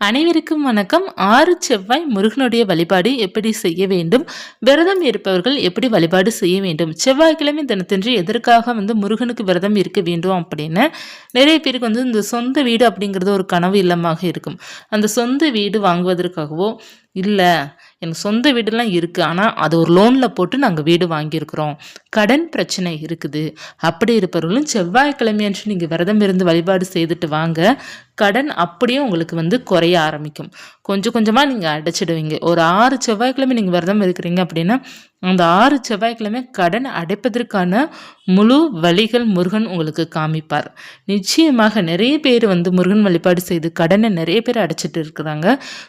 அனைவருக்கும் வணக்கம். ஆறு செவ்வாய் முருகனுடைய வழிபாடு எப்படி செய்ய வேண்டும்? விரதம் இருப்பவர்கள் எப்படி வழிபாடு செய்ய வேண்டும்? செவ்வாய்க்கிழமை தினத்தன்று எதற்காக வந்து முருகனுக்கு விரதம் இருக்க வேண்டும் அப்படின்னு நிறைய பேருக்கு வந்து இந்த சொந்த வீடு அப்படிங்கிறது ஒரு கனவு இல்லமாக இருக்கும். அந்த சொந்த வீடு வாங்குவதற்காகவோ இல்லை எனக்கு சொந்த வீடுலாம் இருக்குது ஆனால் அது ஒரு லோனில் போட்டு நாங்கள் வீடு வாங்கியிருக்கிறோம். கடன் பிரச்சனை இருக்குது. அப்படி இருப்பவர்களும் செவ்வாய்க்கிழமை அன்று நீங்கள் விரதம் இருந்து வழிபாடு செய்துட்டு வாங்க. கடன் அப்படியே உங்களுக்கு வந்து குறைய ஆரம்பிக்கும். கொஞ்சம் கொஞ்சமாக நீங்கள் அடைச்சிடுவீங்க. ஒரு ஆறு செவ்வாய்க்கிழமை நீங்கள் விரதம் இருக்கிறீங்க அப்படின்னா அந்த ஆறு செவ்வாய்க்கிழமை கடன் அடைப்பதற்கான முழு வழிகள் முருகன் உங்களுக்கு காமிப்பார். நிச்சயமாக நிறைய பேர் வந்து முருகன் வழிபாடு செய்து கடனை நிறைய பேர் அடைச்சிட்டு இருக்கிறாங்க.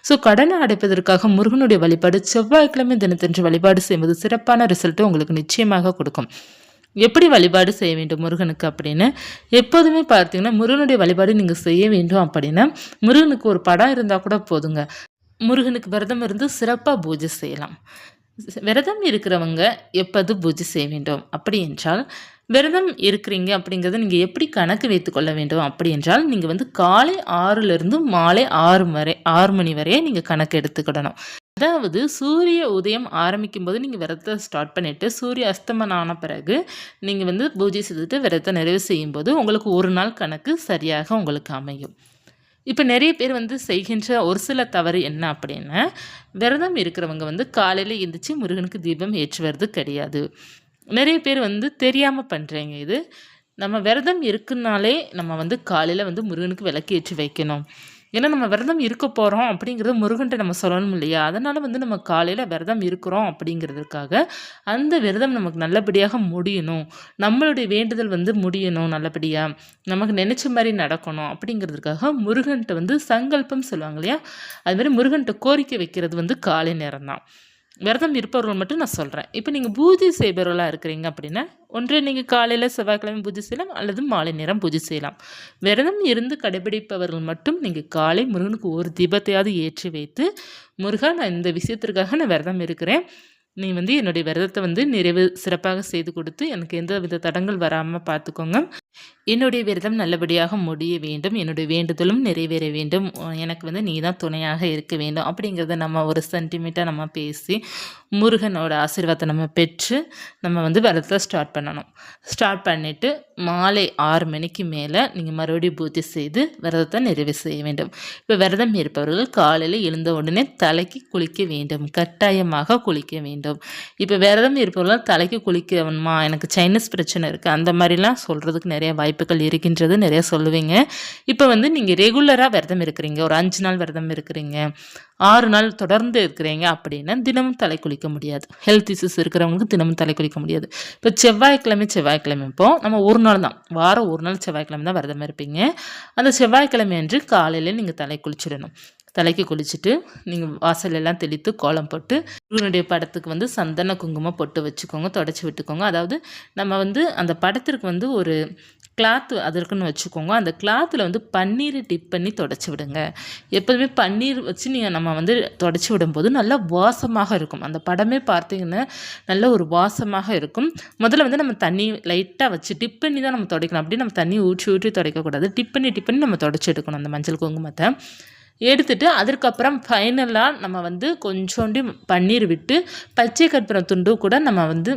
ஸோ கடனை அடைப்பதற்காக முருகனுடைய வழிபாடு செவ்வாய்க்கிழமை தினத்தன்று வழிபாடு செய்வது சிறப்பான ரிசல்ட்டை உங்களுக்கு நிச்சயமாக கொடுக்கும். எப்படி வழிபாடு செய்ய வேண்டும் முருகனுக்கு அப்படின்னு? எப்போதுமே பார்த்தீங்கன்னா முருகனுடைய வழிபாடு நீங்கள் செய்ய வேண்டும் அப்படின்னா முருகனுக்கு ஒரு படம் இருந்தால் கூட போதுங்க. முருகனுக்கு விரதம் இருந்து சிறப்பாக பூஜை செய்யலாம். விரதம் இருக்கிறவங்க எப்போது பூஜை செய்ய வேண்டும்? அப்படி என்றால் விரதம் இருக்கிறீங்க அப்படிங்கிறத நீங்கள் எப்படி கணக்கு வைத்து கொள்ள வேண்டும்? அப்படி என்றால் நீங்கள் வந்து காலை ஆறுலேருந்து மாலை ஆறு வரை ஆறு மணி வரையே நீங்கள் கணக்கு எடுத்துக்கிடணும். அதாவது சூரிய உதயம் ஆரம்பிக்கும் போது நீங்கள் விரதத்தை ஸ்டார்ட் பண்ணிவிட்டு சூரிய அஸ்தமனம் ஆன பிறகு நீங்கள் வந்து பூஜை செய்துட்டு விரதத்தை நிறைவு செய்யும்போது உங்களுக்கு ஒரு நாள் கணக்கு சரியாக உங்களுக்கு அமையும். இப்போ நிறைய பேர் வந்து செய்கின்ற ஒரு சில தவறு என்ன அப்படின்னா விரதம் இருக்கிறவங்க வந்து காலையில் எழுந்திரிச்சு முருகனுக்கு தீபம் ஏற்றுவது கிடையாது. நிறைய பேர் வந்து தெரியாமல் பண்ணுறீங்க இது. நம்ம விரதம் இருக்குனாலே நம்ம வந்து காலையில் வந்து முருகனுக்கு விளக்கு ஏற்றி வைக்கணும். ஏன்னா நம்ம விரதம் இருக்க போகிறோம் அப்படிங்கிறது முருகன்ட்ட நம்ம சொல்லணும் இல்லையா? அதனால் வந்து நம்ம காலையில் விரதம் இருக்கிறோம் அப்படிங்கிறதுக்காக அந்த விரதம் நமக்கு நல்லபடியாக முடியணும். நம்மளுடைய வேண்டுதல் வந்து முடியணும் நல்லபடியாக நமக்கு நினச்ச மாதிரி நடக்கணும் அப்படிங்கிறதுக்காக முருகன்ட்ட வந்து சங்கல்பம் சொல்லுவாங்க இல்லையா? அதுமாதிரி முருகன்ட்ட கோரிக்கை வைக்கிறது வந்து காலை நேரம் தான் விரதம் இருப்பவர்கள் மட்டும் நான் சொல்கிறேன் இப்போ நீங்கள் பூஜை செய்பவர்களாக இருக்கிறீங்க அப்படின்னா ஒன்று நீங்கள் காலையில் செவ்வாய்க்கிழமை பூஜை செய்யலாம் அல்லது மாலை நேரம் பூஜை செய்யலாம். விரதம் இருந்து கடைபிடிப்பவர்கள் மட்டும் நீங்கள் காலை முருகனுக்கு ஒரு தீபத்தையாவது ஏற்றி வைத்து முருகா நான் இந்த விஷயத்திற்காக நான் விரதம் இருக்கிறேன். நீ வந்து என்னுடைய விரதத்தை வந்து நிறைவு சிறப்பாக செய்து கொடுத்து எனக்கு எந்த வித தடங்கள் வராமல் பார்த்துக்கோங்க. என்னுடைய விரதம் நல்லபடியாக முடிய வேண்டும் என்னுடைய வேண்டுதலும் நிறைவேற வேண்டும் எனக்கு வந்து நீ தான் துணையாக இருக்க வேண்டும் அப்படிங்கிறத நம்ம ஒரு சென்டிமீட்டாக நம்ம பேசி முருகனோட ஆசீர்வாதத்தை நம்ம பெற்று நம்ம வந்து விரதத்தை ஸ்டார்ட் பண்ணணும். ஸ்டார்ட் பண்ணிவிட்டு மாலை ஆறு மணிக்கு மேலே நீங்கள் மறுபடியும் பூஜை செய்து விரதத்தை நிறைவு செய்ய வேண்டும். இப்போ விரதம் இருப்பவர்கள் காலையில் எழுந்த உடனே தலைக்கு குளிக்க வேண்டும் கட்டாயமாக குளிக்க வேண்டும். இப்போ விரதம் இருப்பவர்கள் தலைக்கு குளிக்கணுமா எனக்கு சைனஸ் பிரச்சனை இருக்குது அந்த மாதிரிலாம் சொல்கிறதுக்கு நிறைய நிறைய வாய்ப்புகள் இருக்கின்றது நிறைய சொல்லுவீங்க. இப்போ வந்து நீங்கள் ரெகுலராக விரதம் இருக்கிறீங்க. ஒரு அஞ்சு நாள் விரதம் இருக்கிறீங்க. ஆறு நாள் தொடர்ந்து இருக்கிறீங்க அப்படின்னா தினமும் தலை குளிக்க முடியாது. ஹெல்த் இஷ்யூஸ் இருக்கிறவங்களுக்கு தினமும் தலை குளிக்க முடியாது. இப்போ செவ்வாய்க்கிழமை செவ்வாய்க்கிழமை இப்போ நம்ம ஒரு நாள் தான். வாரம் ஒரு நாள் செவ்வாய்க்கிழமை தான் விரதம் இருப்பீங்க. அந்த செவ்வாய்க்கிழமை அன்று காலையில் நீங்கள் தலை குளிச்சிடணும். தலைக்கு குளிச்சுட்டு நீங்கள் வாசல் எல்லாம் தெளித்து கோலம் போட்டு முருகனுடைய படத்துக்கு வந்து சந்தன குங்குமம் பொட்டு வச்சுக்கோங்க தொடச்சி விட்டுக்கோங்க. அதாவது நம்ம வந்து அந்த படத்திற்கு வந்து ஒரு கிளாத்து அதற்குன்னு வச்சுக்கோங்க. அந்த கிளாத்தில் வந்து பன்னீரை டிப் பண்ணி தொடச்சி விடுங்க. எப்போதுமே பன்னீர் வச்சு நீங்கள் நம்ம வந்து தொடச்சி விடும்போது நல்லா வாசமாக இருக்கும். அந்த படமே பார்த்தீங்கன்னா நல்ல ஒரு வாசமாக இருக்கும். முதல்ல வந்து நம்ம தண்ணி லைட்டாக வச்சு டிப் பண்ணி தான் நம்ம துடைக்கணும். அப்படியே நம்ம தண்ணி ஊற்றி ஊற்றி துடைக்கக்கூடாது. டிப் பண்ணி டிப் பண்ணி நம்ம தொடச்சி எடுக்கணும் அந்த மஞ்சள் குங்குமத்தை. எடுத்துட்டு அதற்கப்புறம் ஃபைனலாக நம்ம வந்து கொஞ்சோண்டி பன்னீர் விட்டு பச்சை கற்பூரம் துண்டு கூட நம்ம வந்து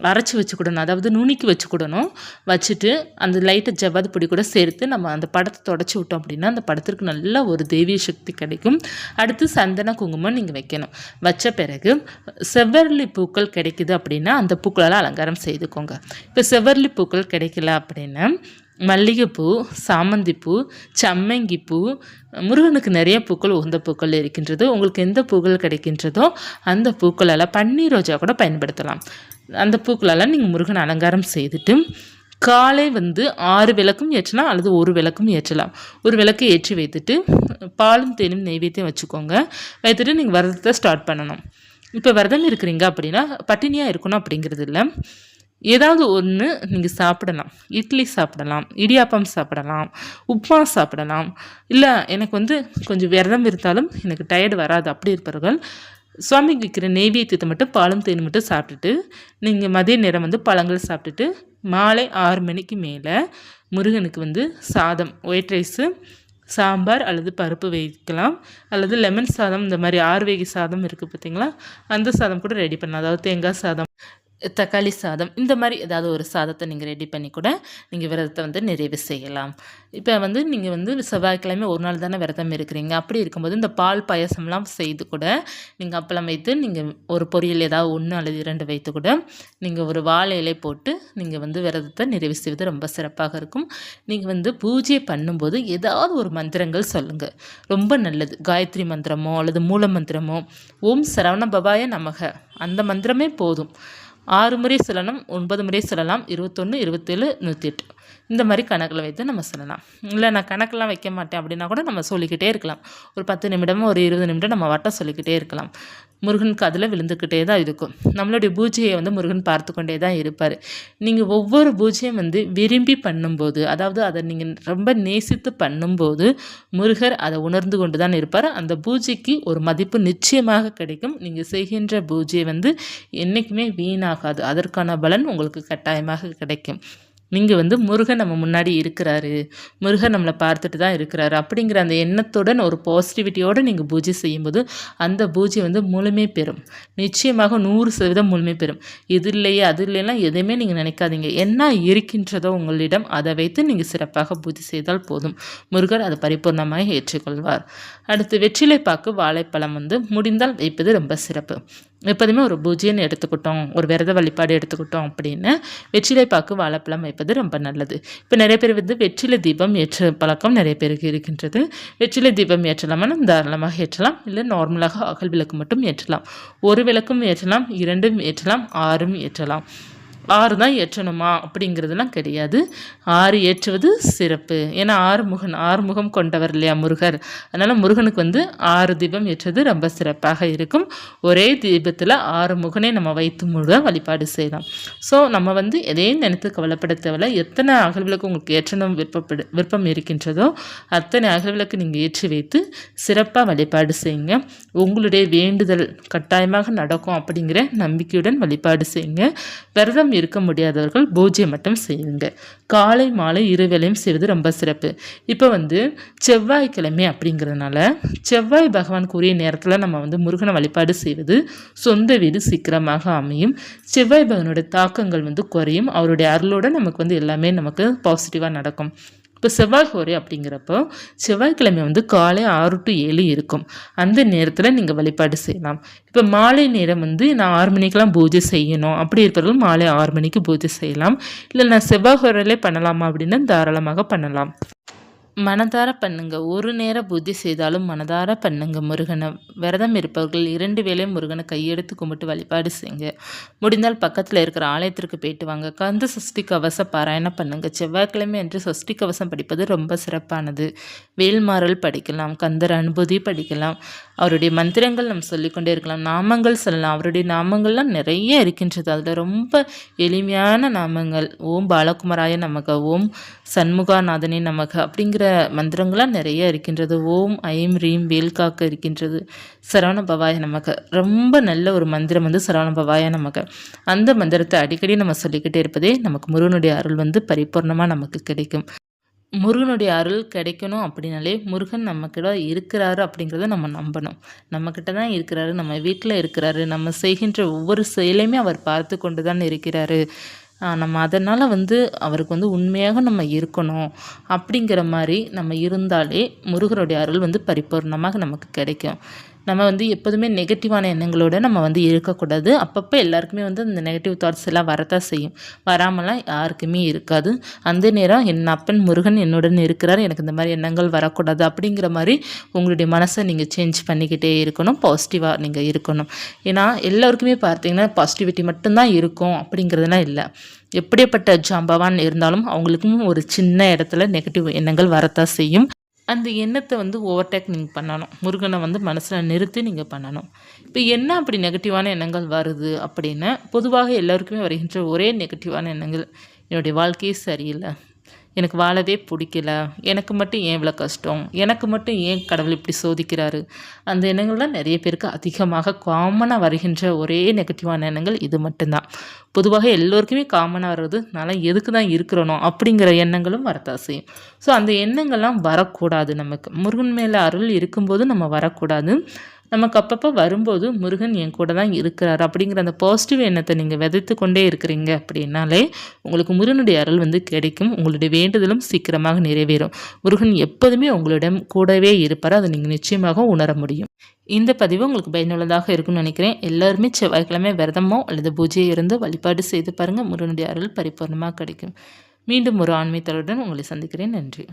அரைச்சி வச்சுக்கிடணும். அதாவது நுணுக்கி வச்சுக்கிடணும். வச்சுட்டு அந்த லைட்டை ஜவ்வாது பொடி கூட சேர்த்து நம்ம அந்த படத்தை தொடச்சி விட்டோம் அப்படின்னா அந்த படத்திற்கு நல்ல ஒரு தெய்வீக சக்தி கிடைக்கும். அடுத்து சந்தன குங்குமம் நீங்கள் வைக்கணும். வச்ச பிறகு செவ்வரளி பூக்கள் கிடைக்குது அப்படின்னா அந்த பூக்களால் அலங்காரம் செய்துக்கோங்க. இப்போ செவ்வரளி பூக்கள் கிடைக்கல அப்படின்னா மல்லிகைப்பூ சாமந்திப்பூ சம்மங்கிப்பூ முருகனுக்கு நிறைய பூக்கள் உகந்த பூக்கள் இருக்கின்றது. உங்களுக்கு எந்த பூக்கள் கிடைக்கின்றதோ அந்த பூக்களால் பன்னீர் ரோஜா கூட பயன்படுத்தலாம். அந்த பூக்களால் நீங்கள் முருகன் அலங்காரம் செய்துட்டு காலை வந்து ஆறு விளக்கும் ஏற்றலாம் அல்லது ஒரு விளக்கும் ஏற்றலாம். ஒரு விளக்கு ஏற்றி வைத்துட்டு பாலும் தேனும் நெய்வேத்தியம் வச்சுக்கோங்க. வைத்துட்டு நீங்கள் விரதத்தை ஸ்டார்ட் பண்ணணும். இப்போ விரதம் இருக்கிறீங்க அப்படின்னா பட்டினியாக இருக்கணும் அப்படிங்கிறது இல்லை. ஏதாவது ஒன்று நீங்கள் சாப்பிடலாம். இட்லி சாப்பிடலாம் இடியாப்பம் சாப்பிடலாம் உப்புமா சாப்பிடலாம். இல்லை எனக்கு வந்து கொஞ்சம் விரதம் இருந்தாலும் எனக்கு டயர்டு வராது அப்படி இருப்பவர்கள் சுவாமிக்கு வைக்கிற நெய்வேத்தியத்தை மட்டும் பாலும் தேன் மட்டும் சாப்பிட்டுட்டு நீங்கள் மதிய நேரம் வந்து பழங்கள் சாப்பிட்டுட்டு மாலை ஆறு மணிக்கு மேலே முருகனுக்கு வந்து சாதம் ஒயிட் ரைஸு சாம்பார் அல்லது பருப்பு வைக்கலாம் அல்லது லெமன் சாதம் இந்த மாதிரி ஆறுவேகி சாதம் இருக்குது பார்த்தீங்களா? அந்த சாதம் கூட ரெடி பண்ணலாம். அதாவது தேங்காய் சாதம் தக்காளி சாதம் இந்த மாதிரி ஏதாவது ஒரு சாதத்தை நீங்கள் ரெடி பண்ணி கூட நீங்கள் விரதத்தை வந்து நிறைவு செய்யலாம். இப்போ வந்து நீங்கள் வந்து செவ்வாய்க்கிழமை ஒரு நாள் தானே விரதம் இருக்கிறீங்க. அப்படி இருக்கும்போது இந்த பால் பாயசம்லாம் செய்து கூட நீங்கள் அப்பளம் வைத்து நீங்கள் ஒரு பொரியல் ஏதாவது ஒன்று அல்லது இரண்டு வைத்து கூட நீங்கள் ஒரு வாழை இலை போட்டு நீங்கள் வந்து விரதத்தை நிறைவு செய்வது ரொம்ப சிறப்பாக இருக்கும். நீங்கள் வந்து பூஜை பண்ணும்போது ஏதாவது ஒரு மந்திரங்கள் சொல்லுங்கள் ரொம்ப நல்லது. காயத்ரி மந்திரமோ அல்லது மூல மந்திரமோ ஓம் சரவண பபாய நமக. அந்த மந்திரமே போதும். ஆறு முறை சொல்லணும் ஒன்பது முறை சொல்லலாம் இருபத்தொன்று இருபத்தேழு நூற்றி எட்டு இந்த மாதிரி கணக்கில் வைத்து நம்ம சொல்லலாம். இல்லை நான் கணக்கெலாம் வைக்க மாட்டேன் அப்படின்னா கூட நம்ம சொல்லிக்கிட்டே இருக்கலாம். ஒரு பத்து நிமிடம் ஒரு இருபது நிமிடம் நம்ம வட்டம் சொல்லிக்கிட்டே இருக்கலாம். முருகன் காதில் விழுந்துக்கிட்டே தான் இருக்கும். நம்மளுடைய பூஜையை வந்து முருகன் பார்த்து கொண்டே தான் இருப்பார். நீங்கள் ஒவ்வொரு பூஜையும் வந்து விரும்பி பண்ணும்போது அதாவது அதை நீங்கள் ரொம்ப நேசித்து பண்ணும்போது முருகர் அதை உணர்ந்து கொண்டு தான் இருப்பார். அந்த பூஜைக்கு ஒரு மதிப்பு நிச்சயமாக கிடைக்கும். நீங்கள் செய்கின்ற பூஜை வந்து என்றைக்குமே வீணாகாது. அதற்கான பலன் உங்களுக்கு கட்டாயமாக கிடைக்கும். நீங்கள் வந்து முருகன் நம்ம முன்னாடி இருக்கிறாரு முருகன் நம்மளை பார்த்துட்டு தான் இருக்கிறாரு அப்படிங்கிற அந்த எண்ணத்துடன் ஒரு பாசிட்டிவிட்டியோடு நீங்கள் பூஜை செய்யும்போது அந்த பூஜை வந்து முழுமை பெறும். நிச்சயமாக நூறு சதவீதம் முழுமை பெறும். இது இல்லையே அது இல்லையெல்லாம் எதையுமே நீங்கள் நினைக்காதீங்க. என்ன இருக்கின்றதோ உங்களிடம் அதை வைத்து நீங்கள் சிறப்பாக பூஜை செய்தால் போதும். முருகர் அதை பரிபூர்ணமாக ஏற்றுக்கொள்வார். அடுத்து வெற்றிலை பாக்கு வாழைப்பழம் வந்து முடிந்தால் வைப்பது ரொம்ப சிறப்பு. எப்போதுமே ஒரு பூஜைன்னு எடுத்துக்கிட்டோம் ஒரு விரத வழிபாடு எடுத்துக்கிட்டோம் அப்படின்னு வெற்றிலை பாக்கு வாழைப்பழம் வைப்பது ரொம்ப நல்லது. இப்போ நிறைய பேர் வந்து வெற்றிலை தீபம் ஏற்ற பழக்கம் நிறைய பேருக்கு இருக்கின்றது. வெற்றிலை தீபம் ஏற்றலாமா தாராளமாக ஏற்றலாம். இல்லை நார்மலாக அகல் விளக்கு மட்டும் ஏற்றலாம். ஒரு விளக்கும் ஏற்றலாம் இரண்டும் ஏற்றலாம் ஆறும் ஏற்றலாம். ஆறு தான் ஏற்றணுமா அப்படிங்கிறதுலாம் கிடையாது. ஆறு ஏற்றுவது சிறப்பு. ஏன்னா ஆறுமுகன் ஆறுமுகம் கொண்டவர் இல்லையா முருகர்? அதனால் முருகனுக்கு வந்து ஆறு தீபம் ஏற்றது ரொம்ப சிறப்பாக இருக்கும். ஒரே தீபத்தில் ஆறு முகனை நம்ம வைத்து முழுக வழிபாடு செய்யலாம். ஸோ நம்ம வந்து எதையும் நினைத்து கவலைப்பட தேவையில்ல. எத்தனை அகல்விளக்கு உங்களுக்கு ஏற்றணும் விருப்பப்படு விருப்பம் இருக்கின்றதோ அத்தனை அகல்விளக்கு நீங்கள் ஏற்றி வைத்து சிறப்பாக வழிபாடு செய்யுங்க. உங்களுடைய வேண்டுதல் கட்டாயமாக நடக்கும் அப்படிங்கிற நம்பிக்கையுடன் வழிபாடு செய்யுங்க. விரதம் இருக்க முடியாதவர்கள் பூஜை மட்டும் செய்யுங்க. காலை மாலை இருவேளையும் செய்வது ரொம்ப சிறப்பு. இப்போ வந்து செவ்வாய்க்கிழமை அப்படிங்கிறதுனால செவ்வாய் பகவான் கூறிய நேரத்தில் நம்ம வந்து முருகனை வழிபாடு செய்வது சொந்த வீடு சீக்கிரமாக அமையும். செவ்வாய் பகவானுடைய தாக்கங்கள் வந்து குறையும். அவருடைய அருளோடு நமக்கு வந்து எல்லாமே நமக்கு பாசிட்டிவாக நடக்கும். இப்போ செவ்வாய் ஹோரை அப்படிங்கிறப்போ செவ்வாய்க்கிழமை வந்து காலை ஆறு டு ஏழு இருக்கும். அந்த நேரத்தில் நீங்கள் வழிபாடு செய்யலாம். இப்போ மாலை நேரம் வந்து நான் ஆறு மணிக்கெலாம் பூஜை செய்யணும். அப்படி இருப்பவர்கள் மாலை ஆறு மணிக்கு பூஜை செய்யலாம். இல்லை நான் செவ்வாய் ஹோரையிலே பண்ணலாமா அப்படின்னா தாராளமாக பண்ணலாம். மனதார பண்ணுங்க. ஒரு நேர புத்தி செய்தாலும் மனதார பண்ணுங்க முருகனை. விரதம் இருப்பவர்கள் இரண்டு வேளையும் முருகனை கையெடுத்து கும்பிட்டு வழிபாடு செய்யுங்க முடிந்தால் பக்கத்தில் இருக்கிற ஆலயத்திற்கு போயிட்டு வாங்க. கந்த சஷ்டி கவச பாராயணம் பண்ணுங்க. செவ்வாய்க்கிழமை என்று சஷ்டி கவசம் படிப்பது ரொம்ப சிறப்பானது. வேல்மாறல் படிக்கலாம் கந்தர் அனுபூதி படிக்கலாம். அவருடைய மந்திரங்கள் நம்ம சொல்லிக்கொண்டே இருக்கலாம். நாமங்கள் சொல்லலாம். அவருடைய நாமங்கள்லாம் நிறைய இருக்கின்றது. அதில் ரொம்ப எளிமையான நாமங்கள். ஓம் பாலகுமராய நமக. ஓம் சண்முகாநாதனே நமக. அப்படிங்கிற மந்திரங்களாக நிறைய இருக்கின்றது. ஓம் ஐம் ரீம் வேல்காக்க இருக்கின்றது. சரவண பவாய நமக்கு ரொம்ப நல்ல ஒரு மந்திரம் வந்து சரவண பவாய நமக்கு அந்த மந்திரத்தை அடிக்கடி நம்ம சொல்லிக்கிட்டே இருப்பதே நமக்கு முருகனுடைய அருள் வந்து பரிபூர்ணமாக நமக்கு கிடைக்கும். முருகனுடைய அருள் கிடைக்கணும் அப்படின்னாலே முருகன் நம்மக்கிட்ட இருக்கிறாரு அப்படிங்கிறத நம்ம நம்பணும். நம்மக்கிட்ட தான் இருக்கிறாரு நம்ம வீட்டில் இருக்கிறாரு நம்ம செய்கின்ற ஒவ்வொரு செயலையுமே அவர் பார்த்து கொண்டு தான் இருக்கிறாரு. நம்ம அதனால் வந்து அவருக்கு வந்து உண்மையாக நம்ம இருக்கணும் அப்படிங்கிற மாதிரி நம்ம இருந்தாலே முருகருடைய அருள் வந்து பரிபூர்ணமாக நமக்கு கிடைக்கும். நம்ம வந்து எப்போதுமே நெகட்டிவான எண்ணங்களோடு நம்ம வந்து இருக்கக்கூடாது. அப்பப்போ எல்லாருக்குமே வந்து அந்த நெகட்டிவ் தாட்ஸ் எல்லாம் வரத்தான் செய்யும். வராமலாம் யாருக்குமே இருக்காது. அந்த நேரம் என் அப்பன் முருகன் என்னுடன் இருக்கிறார். எனக்கு இந்த மாதிரி எண்ணங்கள் வரக்கூடாது அப்படிங்கிற மாதிரி உங்களுடைய மனசை நீங்கள் சேஞ்ச் பண்ணிக்கிட்டே இருக்கணும். பாசிட்டிவாக நீங்கள் இருக்கணும். ஏன்னா எல்லோருக்குமே பார்த்தீங்கன்னா பாசிட்டிவிட்டி மட்டும்தான் இருக்கும் அப்படிங்கிறதுலாம் இல்லை. எப்படிப்பட்ட ஜாம்பவான் இருந்தாலும் அவங்களுக்கும் ஒரு சின்ன இடத்துல நெகட்டிவ் எண்ணங்கள் வரத்தான் செய்யும். அந்த எண்ணத்தை வந்து ஓவர்டேக் நீங்கள் பண்ணணும். முருகனை வந்து மனசில் நிறுத்தி நீங்கள் பண்ணணும். இப்போ என்ன அப்படி நெகட்டிவான எண்ணங்கள் வருது அப்படின்னா பொதுவாக எல்லாருக்குமே வருகின்ற ஒரே நெகட்டிவான எண்ணங்கள் என்னுடைய வாழ்க்கையே சரியில்லை. எனக்கு வாழவே பிடிக்கல. எனக்கு மட்டும் ஏன் இவ்வளோ கஷ்டம்? எனக்கு மட்டும் ஏன் கடவுள் இப்படி சோதிக்கிறாரு? அந்த எண்ணங்கள்லாம் நிறைய பேருக்கு அதிகமாக காமனாக வருகின்ற ஒரே நெகட்டிவான எண்ணங்கள் இது மட்டும்தான். பொதுவாக எல்லோருக்குமே காமனாக வர்றது நல்லா எதுக்கு தான் இருக்கிறனோ? அப்படிங்கிற எண்ணங்களும் வரத்தான் செய்யும். ஸோ அந்த எண்ணங்கள்லாம் வரக்கூடாது நமக்கு. முருகன் மேலே அருள் இருக்கும்போது நம்ம வரக்கூடாது. நமக்கு அப்பப்போ வரும்போது முருகன் என் கூட தான் இருக்கிறார் அப்படிங்கிற அந்த பாசிட்டிவ் எண்ணத்தை நீங்கள் விதைத்து கொண்டே இருக்கிறீங்க அப்படின்னாலே உங்களுக்கு முருகனுடைய அருள் வந்து கிடைக்கும். உங்களுடைய வேண்டுதலும் சீக்கிரமாக நிறைவேறும். முருகன் எப்போதுமே உங்களிடம் கூடவே இருப்பார். அதை நீங்கள் நிச்சயமாக உணர முடியும். இந்த பதிவு உங்களுக்கு பயனுள்ளதாக இருக்கும்னு நினைக்கிறேன். எல்லாருமே செவ்வாய்க்கிழமை விரதமோ அல்லது பூஜையோ இருந்து வழிபாடு செய்து பாருங்கள் முருகனுடைய அருள் பரிபூர்ணமாக கிடைக்கும். மீண்டும் ஒரு ஆன்மீகத்தலுடன் உங்களை சந்திக்கிறேன். நன்றி.